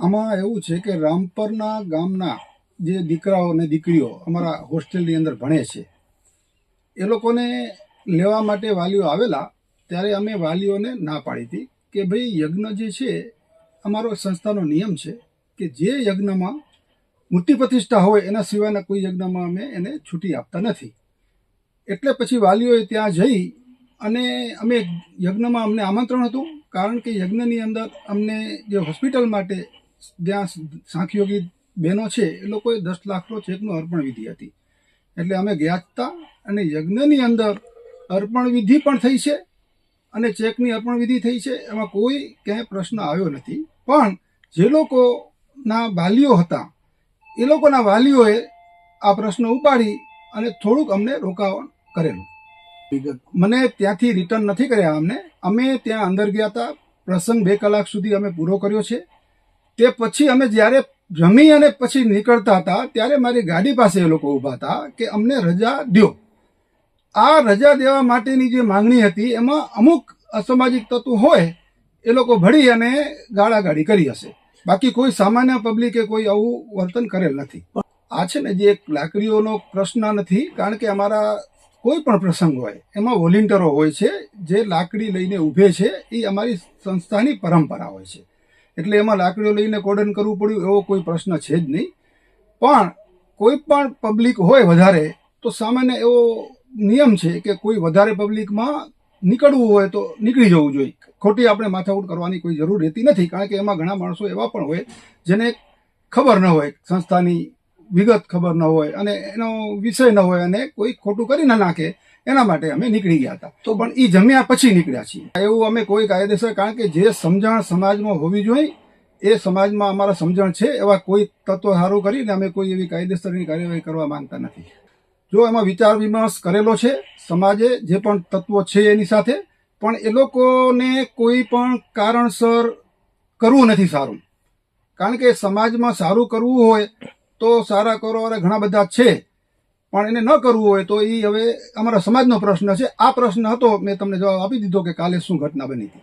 આમાં એવું છે કે રામપરના ગામના જે દીકરાઓ અને દીકરીઓ અમારા હોસ્ટેલની અંદર ભણે છે, એ લોકોને લેવા માટે વાલીઓ આવેલા, ત્યારે અમે વાલીઓને ના પાડી હતી કે ભાઈ યજ્ઞ જે છે, અમારો સંસ્થાનો નિયમ છે કે જે યજ્ઞમાં મૂર્તિ પ્રતિષ્ઠા હોય એના સિવાયના કોઈ યજ્ઞમાં અમે એને છૂટી આપતા નથી. એટલે પછી વાલીઓએ ત્યાં જઈ અને અમે યજ્ઞમાં અમને આમંત્રણ હતું, કારણ કે યજ્ઞની અંદર અમને જે હોસ્પિટલ માટે જ્યાં સાંખયોગી બહેનો છે, એ લોકોએ દસ લાખનો ચેકનો અર્પણ વિધિ હતી. એટલે અમે ગયા હતા અને યજ્ઞની અંદર અર્પણ વિધિ પણ થઈ છે અને ચેકની અર્પણ વિધિ થઈ છે. એમાં કોઈ ક્યાંય પ્રશ્ન આવ્યો નથી. પણ જે લોકોના વાલીઓ હતા, એ લોકોના વાલીઓએ આ પ્રશ્ન ઉપાડી અને થોડુંક અમને રોકાવણ કરેલું. મને ત્યાંથી રિટર્ન નથી કર્યા અમને. અમે ત્યાં અંદર ગયા હતા પ્રસંગ બે કલાક સુધી અમે પૂરો કર્યો છે. તે પછી અમે જ્યારે જમી અને પછી નીકળતા હતા, ત્યારે મારી ગાડી પાસે એ લોકો ઊભા હતા કે અમને રજા દ્યો. આ રજા દેવા માટેની જે માંગણી હતી, એમાં અમુક અસામાજિક તત્વો હોય, એ લોકો ભળી અને ગાળાગાળી કરી હશે. બાકી કોઈ સામાન્ય પબ્લિકે કોઈ આવું વર્તન કરેલ નથી. આ છે ને જે એક લાકડીઓનો પ્રશ્ન નથી, કારણ કે અમારા કોઈ પણ પ્રસંગ હોય, એમાં વોલિન્ટરો હોય છે, જે લાકડી લઈને ઊભે છે, એ અમારી સંસ્થાની પરંપરા હોય છે. એટલે એમાં લાકડીઓ લઈને કોર્ડન કરવું પડ્યું એવો કોઈ પ્રશ્ન છે જ નહીં. પણ કોઈ પણ પબ્લિક હોય વધારે, તો સામાન્ય એવો નિયમ છે કે કોઈ વધારે પબ્લિકમાં નીકળવું હોય તો નીકળી જવું જોઈએ. ખોટી આપણે માથાકૂટ કરવાની કોઈ જરૂર રહેતી નથી, કારણ કે એમાં ઘણા માણસો એવા પણ હોય જેને ખબર ન હોય સંસ્થાની વિગત ખબર ન હોય અને એનો વિષય ન હોય અને કોઈ ખોટું કરી ના નાખે, એના માટે અમે નીકળી ગયા હતા. તો પણ એ જમ્યા પછી નીકળ્યા છીએ. એવું અમે કોઈ કાયદેસર, કારણ કે જે સમજણ સમાજમાં હોવી જોઈએ, એ સમાજમાં અમારા સમજણ છે, એવા કોઈ તત્વ સારું કરીને અમે કોઈ એવી કાયદેસરની કાર્યવાહી કરવા માંગતા નથી. જો એમાં વિચાર વિમર્શ કરેલો છે, સમાજે જે પણ તત્વો છે એની સાથે, પણ એ લોકોને કોઈ પણ કારણસર કરવું નથી સારું. કારણ કે સમાજમાં સારું કરવું હોય તો સારા કરવાવાળા ઘણા બધા છે. પણ એને ન કરવું હોય તો એ હવે અમારા સમાજનો પ્રશ્ન છે. આ પ્રશ્ન હતો, મેં તમને જવાબ આપી દીધો કે કાલે શું ઘટના બની હતી.